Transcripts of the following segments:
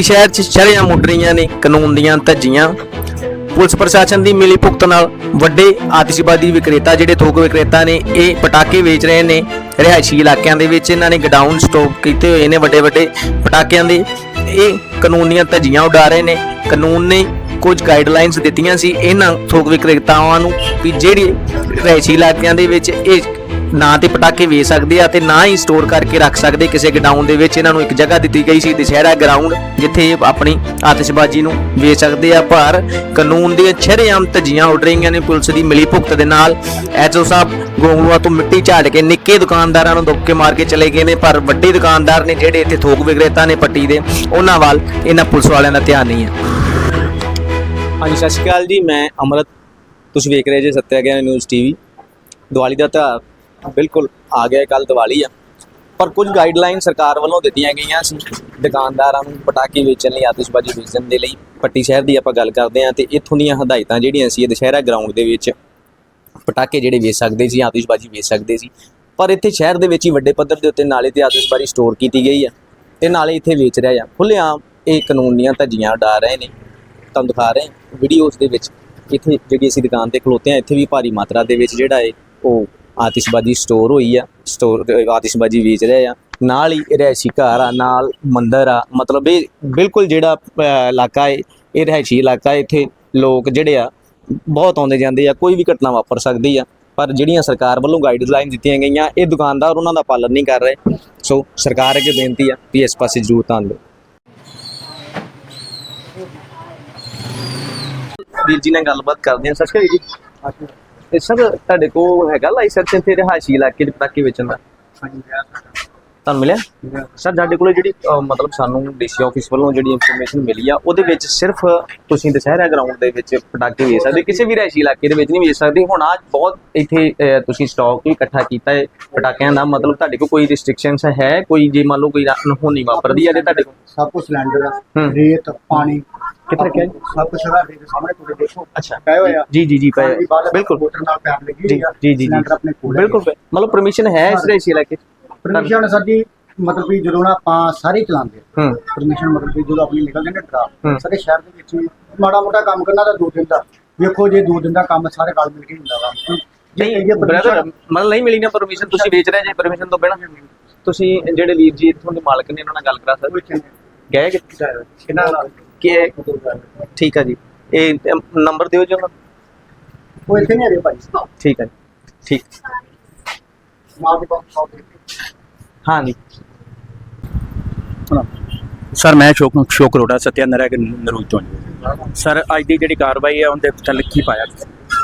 ਪੱਟੀ ਸ਼ਹਿਰ 'ਚ ਸ਼ਰੇਆਮ ਉੱਡ ਰਹੀਆਂ ਨੇ ਕਾਨੂੰਨ ਦੀਆਂ ਧੱਜੀਆਂ। ਪੁਲਿਸ ਪ੍ਰਸ਼ਾਸਨ ਦੀ ਮਿਲੀ ਭੁਗਤ ਨਾਲ ਵੱਡੇ ਆਤਿਸ਼ਬਾਜ਼ੀ ਵਿਕਰੇਤਾ ਜਿਹੜੇ ਥੋਕ ਵਿਕਰੇਤਾ ਨੇ, ਇਹ ਪਟਾਕੇ ਵੇਚ ਰਹੇ ਨੇ। ਰਿਹਾਇਸ਼ੀ ਇਲਾਕਿਆਂ ਦੇ ਵਿੱਚ ਇਹਨਾਂ ਨੇ ਗਡਾਊਨ ਸਟਾਕ ਕੀਤੇ ਹੋਏ ਨੇ ਵੱਡੇ ਵੱਡੇ ਪਟਾਕਿਆਂ ਦੇ। ਇਹ ਕਾਨੂੰਨੀਆਂ ਧੱਜੀਆਂ ਉਡਾ ਰਹੇ ਨੇ। ਕਾਨੂੰਨ ਨੇ ਕੁਝ ਗਾਈਡਲਾਈਨਸ ਦਿੱਤੀਆਂ ਸੀ ਇਹਨਾਂ ਥੋਕ ਵਿਕਰੇਤਾਵਾਂ ਨੂੰ ਕਿ ਜਿਹੜੀ ਰਿਹਾਇਸ਼ੀ ਇਲਾਕਿਆਂ ਦੇ ਵਿੱਚ ਇਹ ਨਾ ਤੇ ਪਟਾਕੇ ਵੇਚ ਸਕਦੇ ਆ ਤੇ ਨਾ ਹੀ ਸਟੋਰ ਕਰਕੇ ਰੱਖ ਸਕਦੇ। ਕਿਸੇ ਗਡਾਊਨ ਦੇ ਵਿੱਚ ਇਹਨਾਂ ਨੂੰ ਇੱਕ ਜਗ੍ਹਾ ਦਿੱਤੀ ਗਈ ਸੀ, ਦੁਸ਼ਹਿਰਾ ਗਰਾਊਂਡ ਜਿੱਥੇ ਇਹ ਆਪਣੀ ਆਤਿਸ਼ਬਾਜ਼ੀ ਨੂੰ ਵੇਚ ਸਕਦੇ ਆ। ਪਰ ਕਾਨੂੰਨ ਦੀਆਂ ਛਰੇਆਮ ਧੱਜੀਆਂ ਉੱਡ ਰਹੀਆਂ ਨੇ ਪੁਲਿਸ ਦੀ ਮਿਲੀ ਭੁਗਤ ਦੇ ਨਾਲ। ਐਚਓ ਸਾਹਿਬ ਗੋਂਗਲੂਆ ਤੋਂ ਮਿੱਟੀ ਝਾੜ ਕੇ ਨਿੱਕੇ ਦੁਕਾਨਦਾਰਾਂ ਨੂੰ ਦੁੱਕੇ ਮਾਰ ਕੇ ਚਲੇ ਗਏ ਨੇ, ਪਰ ਵੱਡੇ ਦੁਕਾਨਦਾਰ ਨੇ ਜਿਹੜੇ ਇੱਥੇ ਥੋਕ ਵਿਕਰੇਤਾ ਨੇ ਪੱਟੀ ਦੇ, ਉਹਨਾਂ ਵੱਲ ਇਹਨਾਂ ਪੁਲਿਸ ਵਾਲਿਆਂ ਦਾ ਧਿਆਨ ਨਹੀਂ ਹੈ ਹਾਂਜੀ, ਸਤਿ ਸ਼੍ਰੀ ਅਕਾਲ ਜੀ, ਮੈਂ ਅਮਰਤ। ਤੁਸੀਂ ਵੇਖ ਰਹੇ ਜੇ ਸੱਤਿਆ ਗਿਆਨ ਨਿਊਜ਼ ਟੀਵੀ। ਦੀਵਾਲੀ ਦਾ ਤਿਉਹਾਰ। ਬਿਲਕੁਲ ਆ ਗਿਆ ਕੱਲ ਦੀਵਾਲੀ ਆ। ਪਰ ਕੁਝ ਗਾਈਡਲਾਈਨ ਸਰਕਾਰ ਵੱਲੋਂ ਦਿੱਤੀਆਂ ਗਈਆਂ ਸੀ। ਦੁਕਾਨਦਾਰਾਂ ਨੂੰ ਪਟਾਕੇ ਵੇਚਣ ਲਈ, ਆਤਿਸ਼ਬਾਜ਼ੀ ਵੇਚਣ ਦੇ ਲਈ ਪੱਟੀ ਸ਼ਹਿਰ ਦੀ ਆਪਾਂ ਗੱਲ ਕਰਦੇ ਹਾਂ ਤੇ ਇੱਥੋਂ ਦੀਆਂ ਹਦਾਇਤਾਂ ਜਿਹੜੀਆਂ ਸੀ, ਇਹ ਦੁਸ਼ਹਿਰਾ ਗਰਾਊਂਡ ਦੇ ਵਿੱਚ ਪਟਾਕੇ ਜਿਹੜੇ ਵੇਚ ਸਕਦੇ ਸੀ, ਆਤਿਸ਼ਬਾਜ਼ੀ ਵੇਚ ਸਕਦੇ ਸੀ। ਪਰ ਇੱਥੇ ਸ਼ਹਿਰ ਦੇ ਵਿੱਚ ਹੀ ਵੱਡੇ ਪੱਧਰ ਦੇ ਉੱਤੇ ਨਾਲੇ ਤੇ ਆਤਿਸ਼ਬਾਜ਼ੀ ਸਟੋਰ ਕੀਤੀ ਗਈ ਆ ਤੇ ਨਾਲੇ ਇੱਥੇ ਵੇਚ ਰਿਹਾ ਆ। ਖੁੱਲ੍ਹੇਆਮ ਇਹ ਕਾਨੂੰਨ ਦੀਆਂ ਧੱਜੀਆਂ ਉਡਾ ਰਹੇ ਨੇ। ਤੁਹਾਨੂੰ ਦਿਖਾ ਰਹੇ ਵੀਡੀਓਜ਼ ਦੇ ਵਿੱਚ। ਇੱਥੇ ਜਿਹੜੀ ਅਸੀਂ ਦੁਕਾਨ ਤੇ ਖਲੋਤੇ ਆ ਇੱਥੇ ਵੀ ਭਾਰੀ ਮਾਤਰਾ ਦੇ ਵਿੱਚ ਜਿਹੜਾ ਹੈ ਉਹ ਆਤਿਸ਼ਬਾਜ਼ੀ ਸਟੋਰ ਹੋਈ ਆ ਸਟੋਰ ਆਤਿਸ਼ਬਾਜ਼ੀ ਵੇਚ ਰਹੇ ਆ। ਨਾਲ ਹੀ ਰਿਹਾਇਸ਼ੀ ਘਰ ਆ, ਨਾਲ ਮੰਦਰ ਆ, ਮਤਲਬ ਇਹ ਬਿਲਕੁਲ ਜਿਹੜਾ ਇਲਾਕਾ ਹੈ ਇਹ ਰਿਹਾਇਸ਼ੀ ਇਲਾਕਾ ਇੱਥੇ ਲੋਕ ਜਿਹੜੇ ਆ, ਬਹੁਤ ਆਉਂਦੇ ਜਾਂਦੇ ਆ, ਕੋਈ ਵੀ ਘਟਨਾ ਵਾਪਰ ਸਕਦੀ ਆ। ਪਰ ਜਿਹੜੀਆਂ ਸਰਕਾਰ ਵੱਲੋਂ ਗਾਈਡਲਾਈਨ ਦਿੱਤੀਆਂ ਗਈਆਂ, ਇਹ ਦੁਕਾਨਦਾਰ ਉਹਨਾਂ ਦਾ ਪਾਲਣ ਨਹੀਂ ਕਰ ਰਹੇ। ਸੋ ਸਰਕਾਰ ਅੱਗੇ ਬੇਨਤੀ ਆ ਵੀ ਇਸ ਪਾਸੇ ਜ਼ਰੂਰ ਧਿਆਨ ਦਿਓ। ਵੀਰ ਜੀ ਨਾਲ ਗੱਲਬਾਤ ਕਰਦੇ ਹਾਂ। ਸਤਿ ਸ਼੍ਰੀ ਅਕਾਲ ਜੀ। ਤੇ ਸਰ ਤੁਹਾਡੇ ਕੋਲ ਹੈਗਾ ਲਾਇਸੈਂਸ ਇੱਥੇ ਰਿਹਾਇਸ਼ੀ ਇਲਾਕੇ ਦੇ ਪਟਾਕੇ ਵੇਚਣ ਦਾ? ਤੁਹਾਨੂੰ ਮਿਲਿਆ? ਸਰ ਸਾਡੇ ਕੋਲ ਜਿਹੜੀ ਮਤਲਬ ਸਾਨੂੰ ਡੀਸੀ ਆਫਿਸ ਵੱਲੋਂ ਜਿਹੜੀ ਇਨਫੋਰਮੇਸ਼ਨ ਮਿਲੀ ਆ ਉਹਦੇ ਵਿੱਚ ਸਿਰਫ ਤੁਸੀਂ ਦੁਸਹਿਰਾ ਗਰਾਊਂਡ ਦੇ ਵਿੱਚ ਪਟਾਕੇ ਵੇਚ ਸਕਦੇ ਕਿਸੇ ਵੀ ਰਿਹਾਇਸ਼ੀ ਇਲਾਕੇ ਦੇ ਵਿੱਚ ਨਹੀਂ ਵੇਚ ਸਕਦੇ। ਹੁਣ ਅੱਜ ਬਹੁਤ ਇੱਥੇ ਤੁਸੀਂ ਸਟਾਕ ਵੀ ਇਕੱਠਾ ਕੀਤਾ ਹੈ ਪਟਾਕਿਆਂ ਦਾ ਮਤਲਬ ਤੁਹਾਡੇ ਕੋਲ ਕੋਈ ਰਿਸਟ੍ਰਿਕਸ਼ਨਸ ਹੈ? ਕੋਈ ਜੇ ਮੰਨ ਲਓ ਕੋਈ ਅਨਹੋਣੀ ਵਾਪਰਦੀ ਹੈ ਤੇ ਤੁਹਾਡੇ ਕੋਲ ਸਭ ਕੁਝ ਸਿਲੰਡਰ। ਰੇਤ ਪਾਣੀ। ਕਿੱਥੇ ਰੱਖਿਆ ਜੀ? ਸਭ ਕੁਝ ਹੈਗਾ ਰੇਤ ਸਾਹਮਣੇ ਤੁਸੀਂ ਦੇਖੋ ਅੱਛਾ। ਪਏ ਹੋਏ ਆ। ਜੀ ਜੀ ਜੀ ਪਏ ਬਿਲਕੁਲ। ਮੋਟਰ ਨਾਲ ਪੈਪ ਲੱਗੀ ਜੀ ਹੋਈ ਆ। ਜੀ ਜੀ ਸਿਲੰਡਰ ਆਪਣੇ ਕੋਲ। ਬਿਲਕੁਲ। ਮਤਲਬ ਪਰਮਿਸ਼ਨ ਹੈ ਇਸ ਰਿਹਾਇਸ਼ੀ ਇਲਾਕੇ? ਪਰਮਿਸ਼ਨ ਸਾਡੀ ਮਤਲਬ ਵੀ ਜਦੋਂ ਨਾ ਆਪਾਂ ਸਾਰੇ ਚਲਾਉਂਦੇ ਹੂੰ। ਪਰਮਿਸ਼ਨ ਮਤਲਬ ਵੀ ਜਦੋਂ ਆਪਣੀ ਨਿਕਲਦੇ ਨੇ ਹੂੰ। ਡਰਾ ਸਾਡੇ ਸ਼ਹਿਰ ਦੇ ਵਿੱਚ ਵੀ ਮਾੜਾ ਮੋਟਾ ਕੰਮ ਕਰਨਾ ਤਾਂ ਦੋ ਦਿਨ ਦਾ। ਵੇਖੋ ਜੇ ਦੋ ਦਿਨ ਦਾ ਕੰਮ ਸਾਰੇ ਰਲ ਮਿਲ ਕੇ ਹੁੰਦਾ ਵਾ। ਨਹੀਂ ਬ੍ਰਦਰ ਮਤਲਬ ਨਹੀਂ ਮਿਲੀ ਨਾ ਪਰਮਿਸ਼ਨ ਤੁਸੀਂ ਵੇਚ ਰਹੇ ਜੇ ਪਰਮਿਸ਼ਨ ਤੋਂ ਬਿਨਾਂ? ਤੁਸੀਂ ਜਿਹੜੇ ਵੀਰ ਜੀ ਇੱਥੋਂ ਦੇ ਮਾਲਕ ਨੇ ਉਹਨਾਂ ਨਾਲ ਗੱਲ ਕਰਾ ਕੋਈ ਗਏ ਕਿ ਕਿੰਨਾ ਕਿ ਠੀਕ ਆ ਜੀ। ਇਹ ਨੰਬਰ ਦਿਓ ਜੀ ਉਹਨਾਂ। ਉਹ ਇੱਥੇ ਨਹੀਂ ਆ ਰਹੇ ਭਾਈ। ਠੀਕ ਜੀ। ਠੀਕ। ਮਾਲ ਦੀ ਬਹੁਤ ਸ਼ੌਕ ਹੈ ਹਾਂ ਜੀ ਸਰ ਮੈਂ ਸ਼ੋਕ ਸ਼ੋਕ ਰੋੜਾ ਸਤਿਆ ਨਰੈਗ ਨਰੂਜ ਤੋਂ ਜੀ। ਸਰ ਅੱਜ ਦੀ ਜਿਹੜੀ ਕਾਰਵਾਈ ਹੈ ਉਹਦੇ ਥੱਲੇ ਕੀ ਪਾਇਆ?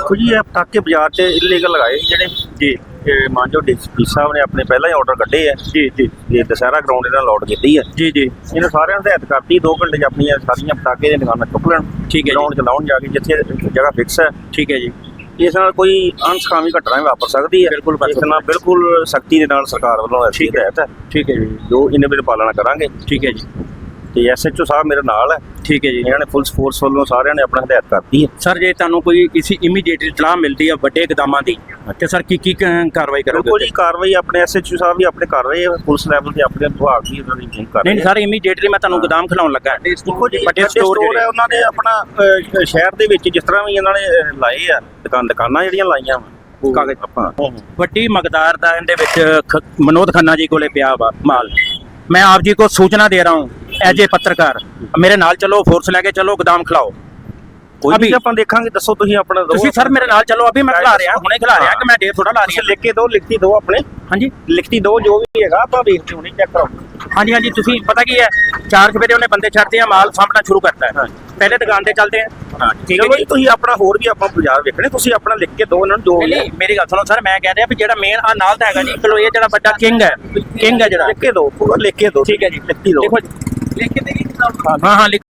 ਕੁਝ ਇਹ ਪਟਾਕੇ ਬਾਜ਼ਾਰ 'ਚ ਇਲੀਗਲ ਲਗਾਏ ਜਿਹੜੇ ਜੀ ਇਹ ਮਾਨਜੋ ਡੀਸਪੀ ਸਾਹਿਬ ਨੇ ਆਪਣੇ ਪਹਿਲਾਂ ਹੀ ਆਰਡਰ ਕੱਢੇ ਆ। ਜੀ ਜੀ। ਇਹ ਦਸਹਿਰਾ ਗਰਾਊਂਡ ਇਹਨਾਂ ਲੋਡ ਕੀਤੀ ਹੈ ਜੀ ਜੀ। ਇਹਨਾਂ ਸਾਰਿਆਂ ਨੂੰ ਹਦਾਇਤ ਕਰਤੀ 2 ਘੰਟੇ 'ਚ ਆਪਣੀਆਂ ਸਾਰੀਆਂ ਪਟਾਕੇ ਦੀਆਂ ਦੁਕਾਨਾਂ ਚੁੱਕ ਲੈਣ। ਠੀਕ ਹੈ ਗਰਾਊਂਡ 'ਚ ਲਾਉਣ ਜਾ ਕੇ ਜਿੱਥੇ ਜਗ੍ਹਾ ਫਿਕਸ ਹੈ ਠੀਕ ਹੈ ਜੀ। ਇਸ ਨਾਲ ਕੋਈ ਅਨਸਖਾਮੀ ਘਟਨਾ ਵੀ ਵਾਪਰ ਸਕਦੀ ਹੈ। ਬਿਲਕੁਲ ਇਸ ਨਾਲ ਬਿਲਕੁਲ ਸਖਤੀ ਦੇ ਨਾਲ ਸਰਕਾਰ ਵੱਲੋਂ ਐਸੀ ਹਦਾਇਤ ਹੈ। ਠੀਕ ਹੈ ਜੀ। ਜੋ ਇਹਨਾਂ ਦੀ ਪਾਲਣਾ ਕਰਾਂਗੇ। ਠੀਕ ਹੈ ਜੀ। ਤੇ ਐਸਐਚਓ ਸਾਹਿਬ ਮੇਰੇ ਨਾਲ ਹੈ। ਠੀਕ ਹੈ ਜੀ। ਇਹਨਾਂ ਨੇ ਫੁੱਲ ਫੋਰਸ ਵੱਲੋਂ ਸਾਰਿਆਂ ਨੇ ਆਪਣਾ ਹਦਾਇਤ ਕਰਤੀ ਹੈ। ਸਰ ਜੇ ਤੁਹਾਨੂੰ ਕੋਈ ਕਿਸੇ ਇਮੀਡੀਏਟ ਇਤਲਾਹ ਮਿਲਦੀ ਹੈ ਵੱਡੇ ਇਕਦਾਮਾਂ ਦੀ ਤੇ ਸਰ ਕੀ ਕੀ ਕਾਰਵਾਈ ਕਰੋਗੇ ਬਿਲਕੁਲ ਜੀ ਕਾਰਵਾਈ ਆਪਣੇ ਐਸਐਚਓ ਸਾਹਿਬ ਵੀ ਆਪਣੇ ਕਰ ਰਹੇ ਆ। ਪੁਲਿਸ ਲੈਵਲ ਤੇ ਆਪਣੇ ਵਿਭਾਗ ਵੀ ਉਹਨਾਂ ਦੀ ਕਰ ਰਹੇ ਨਹੀਂ ਸਰ ਇਮੀਡੀਏਟਲੀ ਮੈਂ ਤੁਹਾਨੂੰ ਗੋਦਾਮ ਖਿਲਾਉਣ ਲੱਗਾ। ਦੇਖੋ ਜੀ ਵੱਡੇ ਸਟੋਰ ਹੈ ਉਹਨਾਂ ਨੇ ਆਪਣਾ ਸ਼ਹਿਰ ਦੇ ਵਿੱਚ ਜਿਸ ਤਰ੍ਹਾਂ ਵੀ ਇਹਨਾਂ ਨੇ ਲਾਏ ਆ। ਦੁਕਾਨ ਦੁਕਾਨਾਂ ਜਿਹੜੀਆਂ ਲਾਈਆਂ ਵਾ ਕਾਗਜ਼। ਆਪਾਂ ਵੱਡੀ ਮਕਦਾਰ ਦਾ ਇਹਦੇ ਵਿੱਚ ਮਨੋਦ ਖੰਨਾ ਜੀ ਕੋਲੇ ਪਿਆ ਵਾ ਮਾਲ। ਮੈਂ ਆਪ ਜੀ ਕੋ ਸੂਚਨਾ ਦੇ ਰਹਾ ਹੂੰ ਐਜ ਏ ਪੱਤਰਕਾਰ ਮੇਰੇ ਨਾਲ ਚਲੋ ਫੋਰਸ ਲੈ ਕੇ ਚਲੋ ਗੋਦਾਮ ਖਿਲਾਓ। ਕੋਈ ਅਭੀ- ਵੀ ਆਪਾਂ ਦੇਖਾਂਗੇ ਦੱਸੋ ਤੁਸੀਂ ਆਪਣਾ ਤੁਸੀਂ ਸਰ ਮੇਰੇ ਨਾਲ ਚਲੋ ਅਭੀ ਮੈਂ ਖਿਲਾ ਰਿਹਾ ਹੁਣੇ ਖਿਲਾ ਰਿਹਾ ਕਿ ਮੈਂ ਡੇ ਥੋੜਾ ਲਾ ਰਿਹਾ। ਲਿਖ ਕੇ ਦਿਓ ਲਿਖਤੀ ਦਿਓ ਆਪਣੇ। ਹਾਂਜੀ। ਲਿਖਤੀ ਦਿਓ ਜੋ ਵੀ ਹੈਗਾ ਆਪਾਂ ਵੇਖਦੇ ਹੁਣੇ ਚੈੱਕ ਕਰੋ ਹਾਂਜੀ ਹਾਂਜੀ ਤੁਸੀਂ ਪਤਾ ਕੀ ਹੈ? ਚਾਰ ਵਜੇ ਉਹਨੇ ਬੰਦੇ ਛੱਡਦੇ ਆ ਮਾਲ ਸਾਹਮਣਾ ਸ਼ੁਰੂ ਕਰਤਾ ਹੈ। ਪਹਿਲੇ ਦੁਕਾਨ ਤੇ ਚੱਲਦੇ ਆ। ਹਾਂ ਠੀਕ ਹੈ ਜੀ। ਤੁਸੀਂ ਆਪਣਾ ਹੋਰ ਵੀ ਆਪਾਂ ਬਾਜ਼ਾਰ ਵੇਖਣੇ ਤੁਸੀਂ ਆਪਣਾ ਲਿਖ ਕੇ ਦਿਓ ਇਹਨਾਂ ਨੂੰ ਨਹੀਂ ਨਹੀਂ। ਮੇਰੀ ਗੱਲ ਸੁਣੋ ਸਰ ਮੈਂ ਕਹਿ ਰਿਹਾ ਵੀ ਜਿਹੜਾ ਮੇਨ ਆ ਨਾਲ ਤਾਂ ਹੈਗਾ ਜੀ ਚਲੋ ਇਹ ਜਿਹੜਾ ਵੱਡਾ ਕਿੰਗ ਹੈ ਕਿੰਗ ਹੈ ਜਿਹੜਾ। ਲਿਖ ਕੇ ਦਿਓ ਪੂਰਾ ਲਿਖ ਕੇ ਦਿਓ ਠੀਕ ਹੈ ਜੀ। ਲਿਖਤੀ ਦਿਓ ਦੇਖੋ ਜੀ। ਲਿਖ ਕੇ ਦੇਗੀ ਹਾਂ ਹਾਂ ਲਿਖ।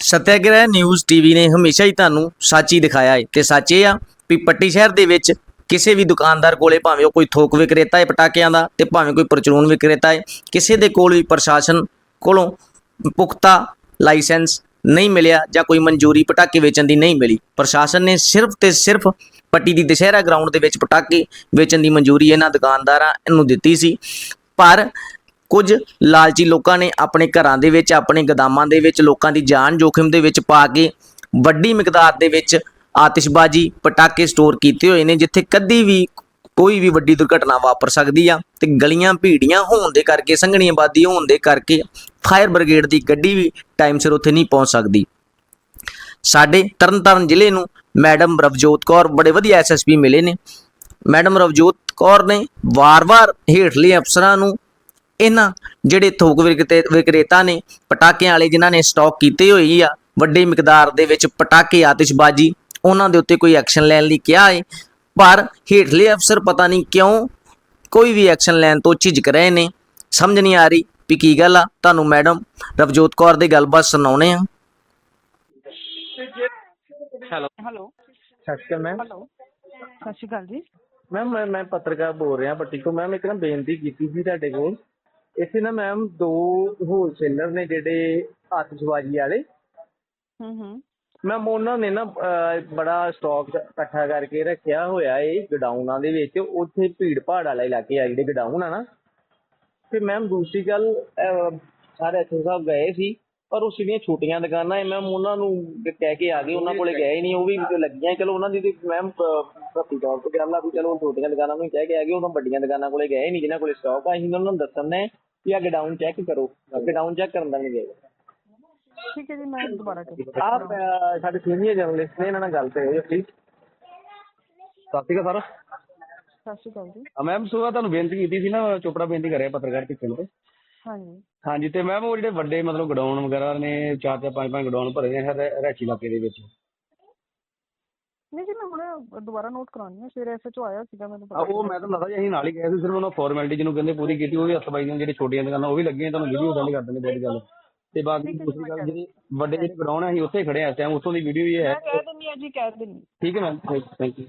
ਸਤਿਆਗ੍ਰਹਿ ਨਿਊਜ਼ ਟੀਵੀ ਨੇ ਹਮੇਸ਼ਾ ਹੀ ਤੁਹਾਨੂੰ ਸੱਚ ਹੀ ਦਿਖਾਇਆ ਹੈ ਤੇ ਸੱਚ ਇਹ ਆ ਵੀ ਪੱਟੀ ਸ਼ਹਿਰ ਦੇ ਵਿੱਚ ਕਿਸੇ ਵੀ ਦੁਕਾਨਦਾਰ ਕੋਲੇ ਭਾਵੇਂ ਉਹ ਕੋਈ ਥੋਕ ਵਿਕਰੇਤਾ ਹੈ ਪਟਾਕਿਆਂ ਦਾ ਤੇ ਭਾਵੇਂ ਕੋਈ ਪਰਚੂਨ ਵਿਕਰੇਤਾ ਹੈ, ਕਿਸੇ ਦੇ ਕੋਲ ਵੀ ਪ੍ਰਸ਼ਾਸਨ ਕੋਲੋਂ ਪੁਖਤਾ ਲਾਇਸੈਂਸ ਨਹੀਂ ਮਿਲਿਆ ਜਾਂ ਕੋਈ ਮਨਜ਼ੂਰੀ ਪਟਾਕੇ ਵੇਚਣ ਦੀ ਨਹੀਂ ਮਿਲੀ। ਪ੍ਰਸ਼ਾਸਨ ਨੇ ਸਿਰਫ ਤੇ ਸਿਰਫ ਪੱਟੀ ਦੀ ਦੁਸ਼ਹਿਰਾ ਗਰਾਊਂਡ ਦੇ ਵਿੱਚ ਪਟਾਕੇ ਵੇਚਣ ਦੀ ਮਨਜ਼ੂਰੀ ਇਹਨਾਂ ਦੁਕਾਨਦਾਰਾਂ ਨੂੰ ਦਿੱਤੀ ਸੀ। ਪਰ ਕੁਝ ਲਾਲਚੀ ਲੋਕਾਂ ਨੇ ਆਪਣੇ ਘਰਾਂ ਦੇ ਵਿੱਚ, ਆਪਣੇ ਗਦਾਮਾਂ ਦੇ ਵਿੱਚ ਲੋਕਾਂ ਦੀ ਜਾਨ ਜੋਖਿਮ ਦੇ ਵਿੱਚ ਪਾ ਕੇ ਵੱਡੀ ਮਿਕਦਾਰ ਦੇ ਵਿੱਚ ਆਤਿਸ਼ਬਾਜ਼ੀ ਪਟਾਕੇ ਸਟੋਰ ਕੀਤੇ ਹੋਏ ਨੇ, ਜਿੱਥੇ ਕਦੀ ਵੀ ਕੋਈ ਵੀ ਵੱਡੀ ਦੁਰਘਟਨਾ ਵਾਪਰ ਸਕਦੀ ਆ ਤੇ ਗਲੀਆਂ ਭੀੜੀਆਂ ਹੋਣ ਦੇ ਕਰਕੇ ਸੰਘਣੀ ਆਬਾਦੀ ਹੋਣ ਦੇ ਕਰਕੇ ਫਾਇਰ ਬ੍ਰਿਗੇਡ ਦੀ ਗੱਡੀ ਵੀ ਟਾਈਮ ਸਿਰ ਉੱਥੇ ਨਹੀਂ ਪਹੁੰਚ ਸਕਦੀ। ਸਾਡੇ ਤਰਨਤਾਰਨ ਜ਼ਿਲ੍ਹੇ ਨੂੰ ਮੈਡਮ ਰਵਜੋਤ ਕੌਰ ਬੜੇ ਵਧੀਆ ਐਸਐਸਪੀ ਮਿਲੇ ਨੇ। ਮੈਡਮ ਰਵਜੋਤ ਕੌਰ ਨੇ ਵਾਰ-ਵਾਰ ਹੇਠਲੇ ਅਫਸਰਾਂ ਨੂੰ ਇਹਨਾਂ ਜਿਹੜੇ ਥੋਕ ਵਿਕਰੇਤੇ ਵਿਕਰੇਤਾ ਨੇ, ਪਟਾਕਿਆਂ ਵਾਲੇ ਜਿਨ੍ਹਾਂ ਨੇ ਸਟਾਕ ਕੀਤੇ ਹੋਈ ਆ, ਵੱਡੇ ਮਿਕਦਾਰ ਦੇ ਵਿੱਚ ਪਟਾਕੇ ਆਤਿਸ਼ਬਾਜ਼ੀ ਉਹਨਾਂ ਦੇ ਉੱਤੇ ਕੋਈ ਐਕਸ਼ਨ ਲੈਣ ਲਈ ਕਿਹਾ ਹੈ। ਪਰ ਹੇਠਲੇ ਅਫਸਰ ਪਤਾ ਨਹੀਂ ਕਿਉਂ ਕੋਈ ਵੀ ਐਕਸ਼ਨ ਲੈਣ ਤੋਂ ਝਿਜਕ ਰਹੇ ਨੇ। ਸਮਝ ਨਹੀਂ ਆ ਰਹੀ ਵੀ ਕੀ ਗੱਲ ਆ। ਤੁਹਾਨੂੰ ਮੈਡਮ ਰਵਜੋਤ ਕੌਰ ਦੀ ਗੱਲਬਾਤ ਸੁਣਾਉਣੇ ਆ। ਹੈਲੋ ਸਤਿ ਸ਼੍ਰੀ ਅਕਾਲ ਮੈਮ ਹੈਲੋ ਸਤਿ ਸ਼੍ਰੀ ਅਕਾਲ ਜੀ। ਮੈਮ ਮੈਂ ਮੈਂ ਪੱਤਰਕਾਰ ਬੋਲ ਰਿਹਾ ਪੱਟੀ ਤੋਂ ਮੈਮ ਇੱਕ ਨਾ ਬੇਨਤੀ ਕੀਤੀ ਸੀ ਤੁਹਾਡੇ ਕੋਲ। ਇੱਥੇ ਨਾ ਮੈਮ ਦੋ ਹੋਲਸੇਲਰ ਨੇ ਜਿਹੜੇ ਆਤਿਸ਼ਬਾਜ਼ੀ ਵਾਲੇ। ਹੂੰ ਹੂੰ। ਮੈਮ ਉਹਨਾਂ ਨੇ ਨਾ ਅਹ, ਬੜਾ ਸਟਾਕ ਇਕੱਠਾ ਕਰਕੇ ਰੱਖਿਆ ਹੋਇਆ ਏ ਗਡਾਊਨਾਂ ਦੇ ਵਿੱਚ। ਉੱਥੇ ਭੀੜ ਭਾੜ ਵਾਲਾ ਇਲਾਕੇ ਆ ਜਿਹੜੇ ਗਡਾਊਨ ਆ ਨਾ। ਤੇ ਮੈਮ ਦੂਸਰੀ ਗੱਲ ਅਹ, ਸਾਰੇ ਐਸਓ ਸਾਹਿਬ ਗਏ ਸੀ ਪਰ ਉਹ ਜਿਹੜੀਆਂ ਛੋਟੀਆਂ ਦੁਕਾਨਾਂ ਐ ਮੈਮ ਉਹਨਾਂ ਨੂੰ ਕਹਿ ਕੇ ਆ ਗਏ ਉਹਨਾਂ ਕੋਲੇ ਗਏ ਨਹੀਂ ਉਹ ਵੀ ਲੱਗੀਆਂ ਚਲੋ ਉਹਨਾਂ ਦੀ ਤੇ ਮੈਮ ਪ੍ਰਤੀ ਤੌਰ ਤੇ ਗੱਲ ਆ ਵੀ ਚਲੋ ਛੋਟੀਆਂ ਦੁਕਾਨਾਂ ਨੂੰ ਹੀ ਕਹਿ ਕੇ ਆ ਗਏ ਉਹਨਾਂ ਵੱਡੀਆਂ ਦੁਕਾਨਾਂ ਕੋਲੇ ਗਏ ਨਹੀਂ ਜਿਨ੍ਹਾਂ ਕੋਲੇ ਸਟਾਕ ਆ ਅਸੀਂ ਉਹਨਾਂ ਨੂੰ ਦੱਸਣ ਨੇ ਕਿ ਆ ਗਡਾਊਨ ਚੈੱਕ ਕਰੋ। ਗਡਾਊਨ ਚੈੱਕ ਕਰਨ ਦਾ ਨਹੀਂ ਗਏ। ਠੀਕ ਹੈ ਜੀ ਮੈਂ ਦੁਬਾਰਾ ਕਰ ਆਪ ਅਹ, ਸਾਡੇ ਸੀਨੀਅਰ ਜਰਨਲਿਸਟ ਨੇ ਇਹਨਾਂ ਨਾਲ ਗੱਲ ਕਰਿਓ ਪਲੀਜ਼ ਸਤਿ ਸ਼੍ਰੀ ਅਕਾਲ ਸਰ। ਸਤਿ ਸ਼੍ਰੀ ਅਕਾਲ ਜੀ। ਮੈਮ ਸੁਬਾ ਤੁਹਾਨੂੰ ਬੇਨਤੀ ਕੀਤੀ ਸੀ ਨਾ ਚੋਪੜਾ ਬੇਨਤੀ ਕਰਿਆ ਪੱਤਰਕਾਰ ਕਿਚਨ ਤੇ ਹਾਂਜੀ। ਹਾਂਜੀ ਤੇ ਮੈਮ ਉਹ ਜਿਹੜੇ ਵੱਡੇ ਮਤਲਬ ਗਡਾਊਨ ਵਗੈਰਾ ਨੇ ਚਾਰ ਚਾਰ ਪੰਜ ਪੰਜ ਗਡਾਊਨ ਭਰੇ ਨੇ ਹਰ ਰੈਚੀ ਇਲਾਕੇ ਦੇ ਵਿੱਚ। ਨਹੀਂ ਜੀ ਮੈਂ ਹੁਣ ਦੁਬਾਰਾ ਨੋਟ ਕਰਾਉਣੀ ਹੈ ਸਵੇਰੇ ਐਸਐਚਓ ਆਇਆ ਸੀਗਾ ਮੈਨੂੰ ਆ ਉਹ ਮੈਂ ਤੁਹਾਨੂੰ ਦੱਸਦਾ ਜੀ ਅਸੀਂ ਨਾਲ ਹੀ ਗਏ ਸੀ ਸਿਰਫ ਉਹਨਾਂ ਫਾਰਮੈਲਿਟੀ ਜਿਹਨੂੰ ਕਹਿੰਦੇ ਪੂਰੀ ਕੀਤੀ ਉਹ ਵੀ ਹੱਥ ਬਾਈ ਦੀਆਂ ਜਿਹੜੀ ਛੋਟੀਆਂ ਦੁਕਾਨਾਂ ਉਹ ਵੀ ਲੱਗੀਆਂ ਤੁਹਾਨੂੰ ਵੀਡੀਓ ਸੈਂਡ ਕਰ ਦਿੰਦੇ ਬੜੀ ਗੱਲ। ਤੇ ਬਾਕੀ ਦੂਸਰੀ ਗੱਲ ਜਿਹੜੀ ਵੱਡੇ ਜਿਹੜੇ ਗਡਾਊਨ ਆ ਅਸੀਂ ਉੱਥੇ ਖੜੇ ਆ ਇਸ ਟਾਈਮ ਉੱਥੋਂ ਦੀ ਵੀਡੀਓ ਵੀ ਹੈ। ਮੈਂ ਕਹਿ ਦਿੰਦੀ ਹਾਂ ਜੀ ਕਹਿ ਦਿੰਦੀ ਠੀਕ ਹੈ ਮੈਮ ਥੈਂਕ ਯੂ